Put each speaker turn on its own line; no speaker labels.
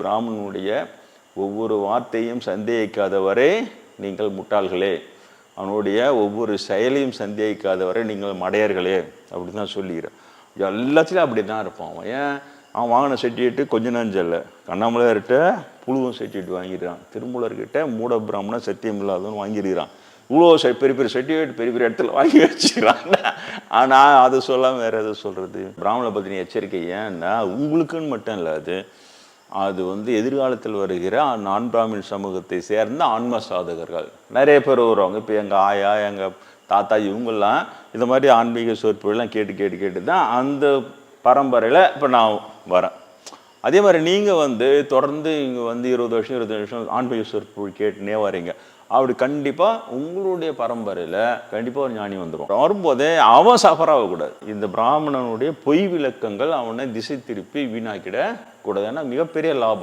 பிராமணனுடைய ஒவ்வொரு வார்த்தையும் சந்தேகிக்காதவரே நீங்கள் முட்டாள்களே. அவனுடைய ஒவ்வொரு செயலையும் சந்தேகிக்காதவரை நீங்கள் மடையர்களே அப்படி தான் சொல்லிக்கிறேன் எல்லாத்துலேயும் அப்படி தான் இருப்பான் அவன். ஏன்? அவன் வாங்கின சர்டிஃபிகேட்டு கொஞ்ச நஞ்சல்ல கண்ணாமலையார்கிட்ட புழுவும் சர்டிஃபிகேட் வாங்கிடுறான். திருமூலர்கிட்ட மூட பிராமணன் சத்தியம் இல்லாதவன் வாங்கிடுறான். இவ்வளோ பெரிய பெரிய சர்டிஃபிகேட் பெரிய பெரிய இடத்துல வாங்கி வச்சுக்கிறான். ஆனால் அதை சொல்லாமல் வேறு எதை சொல்கிறது பிராமண பத்தினி எச்சரிக்கை ஏன்னா உங்களுக்குன்னு மட்டும் இல்லை அது. அது வந்து எதிர்காலத்தில் வருகிற நான் பிராமின் சமூகத்தை சேர்ந்த ஆன்ம சாதகர்கள் நிறைய பேர் வருவாங்க. இப்போ எங்கள் ஆயா எங்கள் தாத்தா இவங்கெல்லாம் இந்த மாதிரி ஆன்மீக சொற்பொழிலாம் கேட்டு கேட்டு கேட்டு தான் அந்த பரம்பரையில் இப்போ நான் வரேன். அதே மாதிரி நீங்கள் வந்து தொடர்ந்து இங்கே வந்து இருபது வருஷம் இருபது வருஷம் ஆன்மீக சொற்பொழில் கேட்டுனே வரீங்க. அப்படி கண்டிப்பாக உங்களுடைய பரம்பரையில் கண்டிப்பாக ஒரு ஞானி வந்துடும் வரும்போதே அவன் சஃபர் ஆகக்கூடாது. இந்த பிராமணனுடைய பொய் விளக்கங்கள் அவனை திசை திருப்பி வீணாக்கிட கூடாது ஏன்னா மிகப்பெரிய லாபம்.